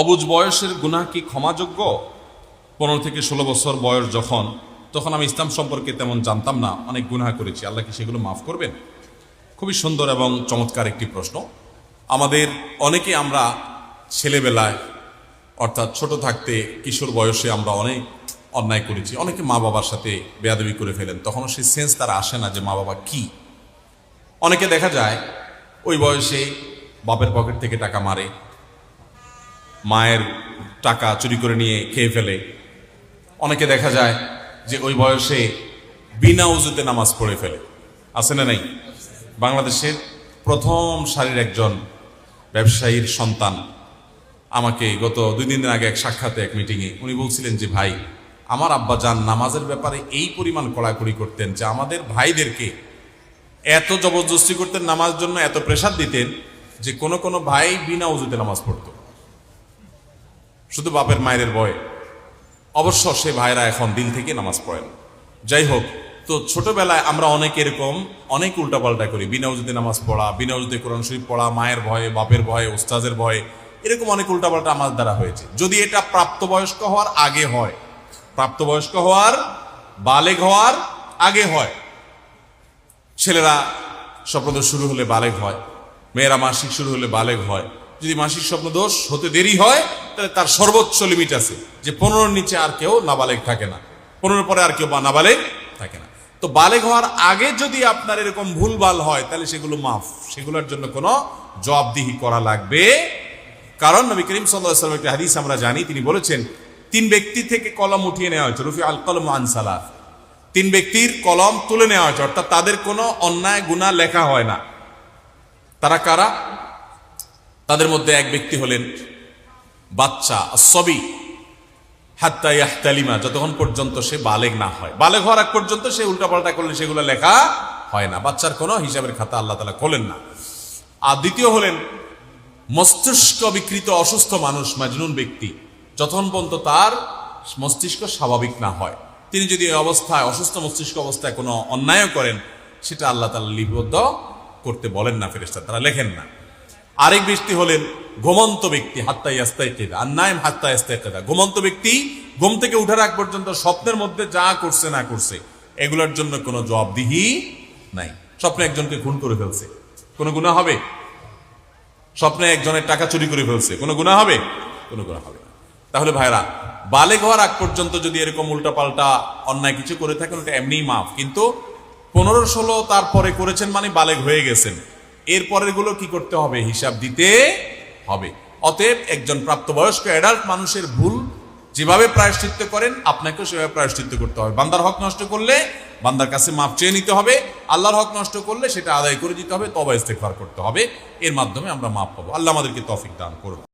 অবুজ বয়সের গুনাহ কি ক্ষমাযোগ্য? পনেরো থেকে ষোলো বছর বয়স যখন, তখন আমি ইসলাম সম্পর্কে তেমন জানতাম না, অনেক গুনাহ করেছি। আল্লাহ কি সেগুলো মাফ করবেন? খুবই সুন্দর এবং চমৎকার একটি প্রশ্ন। আমাদের অনেকে আমরা ছেলেবেলায়, অর্থাৎ ছোট থাকতে কিশোর বয়সে আমরা অনেক অন্যায় করেছি। অনেকে মা বাবার সাথে বেয়াদবি করে ফেলেন। তখনও সেই সেন্স তারা আসে না যে মা বাবা কি। অনেকে দেখা যায়, ওই বয়সে বাপের পকেট থেকে টাকা মারে মায়ের টাকা চুরি করে নিয়ে খেয়ে ফেলে। অনেকে দেখা যায় যে ওই বয়সে বিনা উজুতে নামাজ পড়ে ফেলে। আছে না নাই? বাংলাদেশের প্রথম সারির একজন ব্যবসায়ীর সন্তান আমাকে গত দুই দিন আগে এক সাক্ষাতে এক মিটিংয়ে উনি বলছিলেন যে, ভাই, আমার আব্বা যান নামাজের ব্যাপারে এই পরিমাণ কড়াকড়ি করতেন যে, আমাদের ভাইদেরকে এত জবরদস্তি করতেন নামাজ জন্য, এত প্রেসার দিতেন যে, কোনো কোনো ভাই বিনা উজুতে নামাজ পড়তো। শুধু বাপের মায়ের ভয়ে। অবশ্য সে ভাইরা এখন দিল থেকে নামাজ পড়েন। যাই হোক, তো ছোটবেলায় আমরা অনেক এরকম, অনেক উল্টাপাল্টা করি। বিনা উজুতে নামাজ পড়া, বিনা উজুতে কোরআন শরীফ পড়া, মায়ের ভয়ে, বাপের ভয়ে উস্তাজের ভয়ে, এরকম অনেক উল্টাপাল্টা আমার দ্বারা হয়েছে। যদি এটা প্রাপ্তবয়স্ক হওয়ার আগে হয়, প্রাপ্তবয়স্ক হওয়ার, বালেগ হওয়ার আগে হয়। ছেলেরা স্বপ্নদোষ শুরু হলে বালেগ হয়, মেয়েরা মাসিক শুরু হলে বালেগ হয়। যদি মাসিক স্বপ্নদোষ হতে দেরি হয় তার সর্বোচ্চ লিমিট আছে, যে পনেরোর নিচে আর কেউ নাবালেগ থাকে না। পনেরোর পরে আর কেউ বা নাবালেগ থাকে না। তো বালেগ হওয়ার আগে যদি আপনার এরকম ভুলভাল হয়, তাহলে সেগুলো মাফ। সেগুলোর জন্য কোনো জবাবদিহি করা লাগবে। কারণ নবী করিম সাল্লাহ একটি হাদিস আমরা জানি, তিনি বলেছেন, তিন ব্যক্তি থেকে কলম উঠিয়ে নেওয়া হয়েছে রফি আল কলম আনসালাফ তিন ব্যক্তির কলম তুলে নেওয়া হয়েছে, অর্থাৎ তাদের কোনো অন্যায় গুণা লেখা হয় না। তারা কারা? তাদের মধ্যে এক ব্যক্তি হলেন বাচ্চা সবই হাত্তা যতক্ষণ পর্যন্ত সে বালেগ না হয়। বালেগ হওয়ার আগ পর্যন্ত সে উল্টাপাল্টা করলে সেগুলো লেখা হয় না। বাচ্চার কোনো হিসাবের খাতা আল্লাহ তালা খোলেন না। আর দ্বিতীয় হলেন, মস্তিষ্ক বিকৃত অসুস্থ মানুষ, মাজনুন ব্যক্তি, যতক্ষণ পর্যন্ত তার মস্তিষ্ক স্বাভাবিক না হয়। তিনি যদি এই অবস্থায়, অসুস্থ মস্তিষ্ক অবস্থায় কোনো অন্যায় করেন, সেটা আল্লাহ তালা লিপিবদ্ধ করতে বলেন না ফেরেস্তা তারা লেখেন না। আরেক ব্যক্তি হলেন ঘুমন্ত ব্যক্তি কেদা আর নাইম হাত্তাই আস্তাই কেদা ঘুমন্ত ব্যক্তি ঘুম থেকে উঠার আগ পর্যন্ত স্বপ্নের মধ্যে যা করছে না করছে, এগুলোর জন্য কোনো জবাবদিহি নাই। স্বপ্নে একজনকে খুন করে ফেলছে, কোনো গুণা হবে? স্বপ্নে একজনের টাকা চুরি করে ফেলছে, কোনো গুণা হবে? কোনো গুণা হবে। তাহলে ভাইরা বালেগ হওয়ার আগ পর্যন্ত যদি এরকম উল্টাপাল্টা অন্যায় কিছু করে থাকেন, ওটা এমনিই মাফ। কিন্তু পনেরো, ষোলো তারপরে করেছেন মানে বালেগ হয়ে গেছেন। এরপরেরগুলো কি করতে হবে? হিসাব দিতে হবে। অতএব একজন প্রাপ্তবয়স্ক অ্যাডাল্ট মানুষের ভুল যেভাবে প্রায়শ্চিত্ত করেন, আপনাকেও সেভাবে প্রায়শ্চিত্ত করতে হবে। বান্দার হক নষ্ট করলে বান্দার কাছে মাপ চেয়ে নিতে হবে। আল্লাহর হক নষ্ট করলে সেটা আদায় করে দিতে হবে, তবা ইস্তেকবার করতে হবে। এর মাধ্যমে আমরা মাপ পাবো। আল্লাহ আমাদেরকে তফিক দান করুন।